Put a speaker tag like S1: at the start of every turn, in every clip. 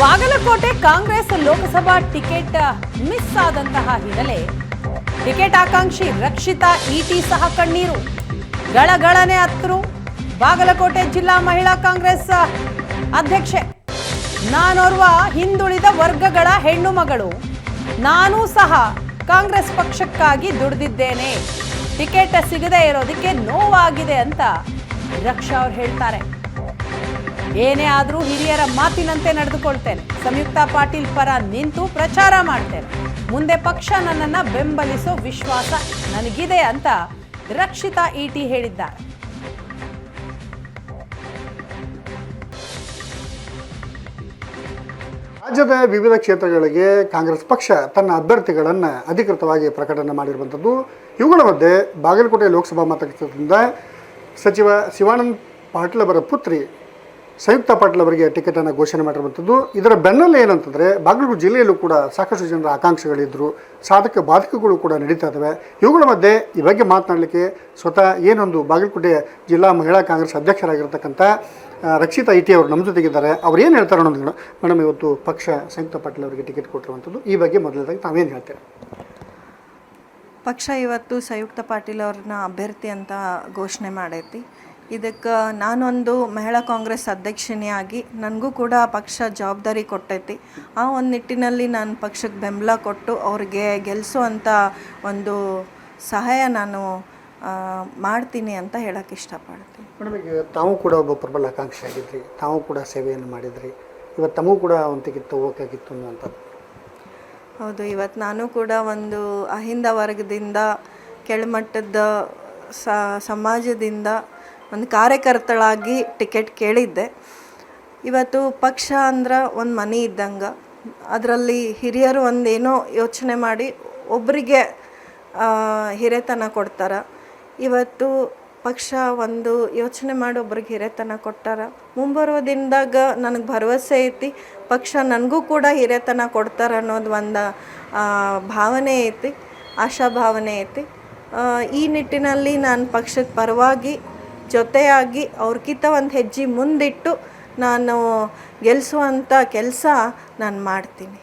S1: Bagalkot Congress Lok Sabha ticket miss ಆದಂತಹ ಹಿನ್ನೆಲೆ ticket ಆಕಾಂಕ್ಷಿ Rakshita ಇಟಿ ಸಹ ಕಣ್ಣೀರು. ಗಳಗಳನೆ ಹತ್ತರು ಬಾಗಲಕೋಟೆ ಜಿಲ್ಲಾ ಮಹಿಳಾ ಕಾಂಗ್ರೆಸ್ ಅಧ್ಯಕ್ಷೆ. ನಾನೋರ್ವ ಹಿಂದುಳಿದ ವರ್ಗಗಳ ಹೆಣ್ಣು ಮಗಳು. ನಾನೂ ಸಹ ಕಾಂಗ್ರೆಸ್ ಪಕ್ಷಕ್ಕಾಗಿ ದುಡಿದಿದ್ದೇನೆ. ಟಿಕೆಟ್ ಸಿಗದೇ ಇರೋದಕ್ಕೆ ನೋವಾಗಿದೆ ಅಂತ ರಕ್ಷಾ ಅವ್ರು ಹೇಳ್ತಾರೆ. ಏನೇ ಆದರೂ ಹಿರಿಯರ ಮಾತಿನಂತೆ ನಡೆದುಕೊಳ್ತೇನೆ. ಸಂಯುಕ್ತ ಪಾಟೀಲ್ ಪರ ನಿಂತು ಪ್ರಚಾರ ಮಾಡ್ತೇನೆ. ಮುಂದೆ ಪಕ್ಷ ನನ್ನನ್ನು ಬೆಂಬಲಿಸೋ ವಿಶ್ವಾಸ ನನಗಿದೆ ಅಂತ ರಕ್ಷಿತಾ ಈಟಿ ಹೇಳಿದ್ದಾರೆ.
S2: ರಾಜ್ಯದ ವಿವಿಧ ಕ್ಷೇತ್ರಗಳಿಗೆ ಕಾಂಗ್ರೆಸ್ ಪಕ್ಷ ತನ್ನ ಅಭ್ಯರ್ಥಿಗಳನ್ನು ಅಧಿಕೃತವಾಗಿ ಪ್ರಕಟಣೆ ಮಾಡಿರುವಂಥದ್ದು ಇವುಗಳ ಮಧ್ಯೆ ಬಾಗಲಕೋಟೆ ಲೋಕಸಭಾ ಮತಕ್ಷೇತ್ರದಿಂದ ಸಚಿವ ಶಿವಾನಂದ್ ಪಾಟೀಲ್ ಅವರ ಪುತ್ರಿ ಸಂಯುಕ್ತ ಪಾಟೀಲ್ ಅವರಿಗೆ ಟಿಕೆಟನ್ನು ಘೋಷಣೆ ಮಾಡಿರುವಂಥದ್ದು. ಇದರ ಬೆನ್ನಲ್ಲೇ ಏನಂತಂದರೆ ಬಾಗಲಕೋಟೆ ಜಿಲ್ಲೆಯಲ್ಲೂ ಕೂಡ ಸಾಕಷ್ಟು ಜನರ ಆಕಾಂಕ್ಷೆಗಳಿದ್ದರು ಸಾಧಕ ಬಾಧಕಗಳು ಕೂಡ ನಡೀತಾ ಇದಾವೆ. ಇವುಗಳ ಮಧ್ಯೆ ಈ ಬಗ್ಗೆ ಮಾತನಾಡಲಿಕ್ಕೆ ಸ್ವತಃ ಏನೊಂದು ಬಾಗಲಕೋಟೆ ಜಿಲ್ಲಾ ಮಹಿಳಾ ಕಾಂಗ್ರೆಸ್ ಅಧ್ಯಕ್ಷರಾಗಿರ್ತಕ್ಕಂಥ ರಕ್ಷಿತ ಇಟಿ ಅವರು ನಮ್ಮ ಜೊತೆಗಿದ್ದಾರೆ ಅವ್ರು ಏನು ಹೇಳ್ತಾರೆ ಅನ್ನೋದು ಮೇಡಮ್, ಇವತ್ತು ಪಕ್ಷ ಸಂಯುಕ್ತ ಪಾಟೀಲ್ ಅವರಿಗೆ ಟಿಕೆಟ್ ಕೊಟ್ಟಿರುವಂಥದ್ದು. ಈ ಬಗ್ಗೆ ಮೊದಲನೇದಾಗಿ ತಾವೇನು ಹೇಳ್ತೀರಾ?
S3: ಪಕ್ಷ ಇವತ್ತು ಸಂಯುಕ್ತ ಪಾಟೀಲ್ ಅವ್ರನ್ನ ಅಭ್ಯರ್ಥಿ ಅಂತ ಘೋಷಣೆ ಮಾಡೈತಿ. ಇದಕ್ಕೆ ನಾನೊಂದು ಮಹಿಳಾ ಕಾಂಗ್ರೆಸ್ ಅಧ್ಯಕ್ಷೆಯಾಗಿ ಆಗಿ ನನಗೂ ಕೂಡ ಪಕ್ಷ ಜವಾಬ್ದಾರಿ ಕೊಟ್ಟೈತಿ. ಆ ಒಂದು ನಿಟ್ಟಿನಲ್ಲಿ ನಾನು ಪಕ್ಷಕ್ಕೆ ಬೆಂಬಲ ಕೊಟ್ಟು ಅವ್ರಿಗೆ ಗೆಲ್ಲಿಸುವಂಥ ಒಂದು ಸಹಾಯ ನಾನು ಮಾಡ್ತೀನಿ ಅಂತ ಹೇಳಕ್ಕೆ ಇಷ್ಟಪಡ್ತೀನಿ.
S2: ಮೇಡಮ್ ಈಗ ತಾವು ಕೂಡ ಒಬ್ಬ ಪ್ರಬಲ ಆಕಾಂಕ್ಷಿ ಆಗಿದ್ರಿ. ತಾವು ಕೂಡ ಸೇವೆಯನ್ನು ಮಾಡಿದ್ರಿ. ಇವತ್ತು ತಮಗೂ ಕೂಡ ಒಂದು ಟಿಕೆಟ್ ತಗೋಬೇಕಾಗಿತ್ತು ಅನ್ನುವಂಥದ್ದು.
S3: ಹೌದು ಇವತ್ತು ನಾನು ಕೂಡ ಒಂದು ಅಹಿಂದ ವರ್ಗದಿಂದ ಕೆಳಮಟ್ಟದ ಸ ಸಮಾಜದಿಂದ ಒಂದು ಕಾರ್ಯಕರ್ತಳಾಗಿ ಟಿಕೆಟ್ ಕೇಳಿದ್ದೆ. ಇವತ್ತು ಪಕ್ಷ ಅಂದ್ರೆ ಒಂದು ಮನೆ ಇದ್ದಂಗೆ. ಅದರಲ್ಲಿ ಹಿರಿಯರು ಒಂದೇನೋ ಯೋಚನೆ ಮಾಡಿ ಒಬ್ಬರಿಗೆ ಹಿರೇತನ ಕೊಡ್ತಾರೆ. ಇವತ್ತು ಪಕ್ಷ ಒಂದು ಯೋಚನೆ ಮಾಡಿ ಒಬ್ರಿಗೆ ಹಿರೇತನ ಕೊಟ್ಟಾರ. ಮುಂಬರುವ ದಿನದಾಗ ನನಗೆ ಭರವಸೆ ಐತಿ, ಪಕ್ಷ ನನಗೂ ಕೂಡ ಹಿರೇತನ ಕೊಡ್ತಾರ ಅನ್ನೋದು ಒಂದು ಭಾವನೆ ಐತಿ, ಆಶಾಭಾವನೆ ಐತಿ. ಈ ನಿಟ್ಟಿನಲ್ಲಿ ನಾನು ಪಕ್ಷದ ಪರವಾಗಿ ಜೊತೆಯಾಗಿ ಅವ್ರಕ್ಕಿಂತ ಒಂದು ಹೆಜ್ಜೆ ಮುಂದಿಟ್ಟು ನಾನು ಗೆಲ್ಲಿಸುವಂಥ ಕೆಲಸ ನಾನು ಮಾಡ್ತೀನಿ.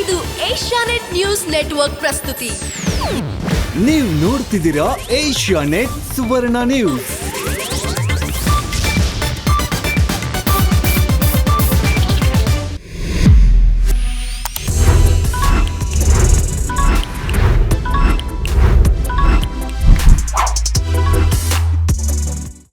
S4: ಇದು ಏಷ್ಯಾನೆಟ್ ನ್ಯೂಸ್ ನೆಟ್ವರ್ಕ್ ಪ್ರಸ್ತುತಿ.
S5: ನೀವು ನೋಡ್ತಿದ್ದೀರಾ ಏಷ್ಯಾನೆಟ್ ಸುವರ್ಣ ನ್ಯೂಸ್.